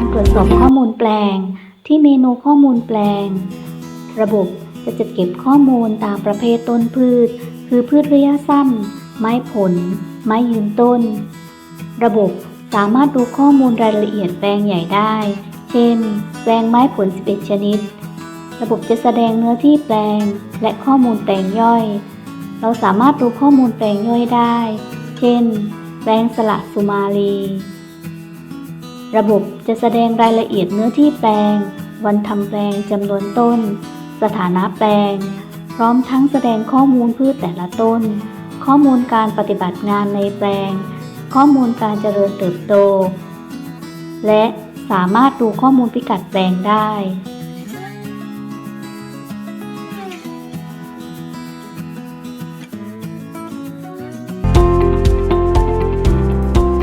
การตรวจสอบข้อมูลแปลง ที่เมนูข้อมูลแปลง ระบบจะจัดเก็บข้อมูลตามประเภทต้นพืช คือพืชระยะสั้น ไม้ผล ไม้ยืนต้น ระบบสามารถดูข้อมูลรายละเอียดแปลงใหญ่ได้ เช่น แปลงไม้ผล 11 ชนิด ระบบจะแสดงเนื้อที่แปลง และข้อมูลแปลงย่อย เราสามารถดูข้อมูลแปลงย่อยได้ เช่น แปลงสละสุมาลี ระบบจะแสดงรายละเอียดเนื้อที่แปลง วันทำแปลงจำนวนต้น สถานะแปลง พร้อมทั้งแสดงข้อมูลพืชแต่ละต้น ข้อมูลการปฏิบัติงานในแปลง ข้อมูลการเจริญเติบโต และสามารถดูข้อมูลพิกัดแปลงได้